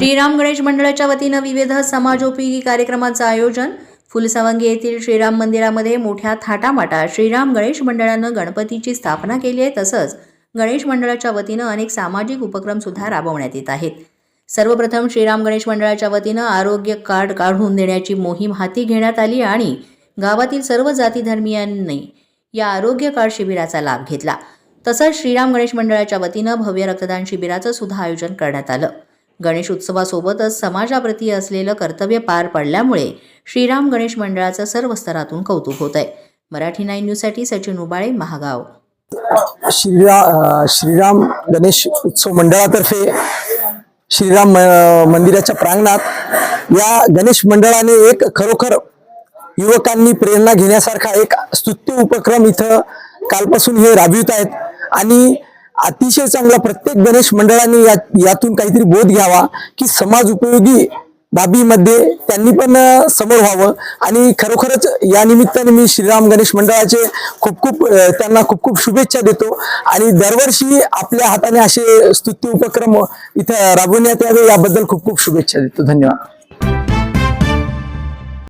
श्रीराम गणेश मंडळाच्या वतीनं विविध समाजोपयोगी कार्यक्रमाचं आयोजन फुलसावंगी येथील श्रीराम मंदिरामध्ये मोठ्या थाटामाटात श्रीराम गणेश मंडळानं गणपतीची स्थापना केली आहे. तसंच गणेश मंडळाच्या वतीनं अनेक सामाजिक उपक्रम सुद्धा राबवण्यात येत आहेत. सर्वप्रथम श्रीराम गणेश मंडळाच्या वतीनं आरोग्य कार्ड काढून देण्याची मोहीम हाती घेण्यात आली आणि गावातील सर्व जाती धर्मियांनी या आरोग्य कार्ड शिबिराचा लाभ घेतला. तसंच श्रीराम गणेश मंडळाच्या वतीनं भव्य रक्तदान शिबिराचं सुद्धा आयोजन करण्यात आलं. गणेश उत्सवासोबतच समाजाप्रती असलेलं कर्तव्य पार पडल्यामुळे श्रीराम गणेश मंडळाचं सर्व स्तरातून कौतुक होत आहे. मराठी नाईन न्यूजसाठी सचिन उबाळे महागाव. श्रीरा श्रीराम गणेश उत्सव मंडळातर्फे श्रीराम मंदिराच्या प्रांगणात या गणेश मंडळाने एक खरोखर युवकांनी प्रेरणा घेण्यासारखा एक स्तुत्य उपक्रम इथं कालपासून हे राबवित आहेत. आणि अतिशय चांगला प्रत्येक गणेश मंडळाने या यातून काहीतरी बोध घ्यावा की समाज उपयोगी बाबीमध्ये त्यांनी पण समोर व्हावं. आणि खरोखरच या निमित्ताने मी श्रीराम गणेश मंडळाचे खूप खूप त्यांना खूप खूप शुभेच्छा देतो. आणि दरवर्षी आपल्या हाताने असे स्तुत्य उपक्रम इथं राबवण्यात यावे याबद्दल खूप खूप शुभेच्छा देतो. धन्यवाद.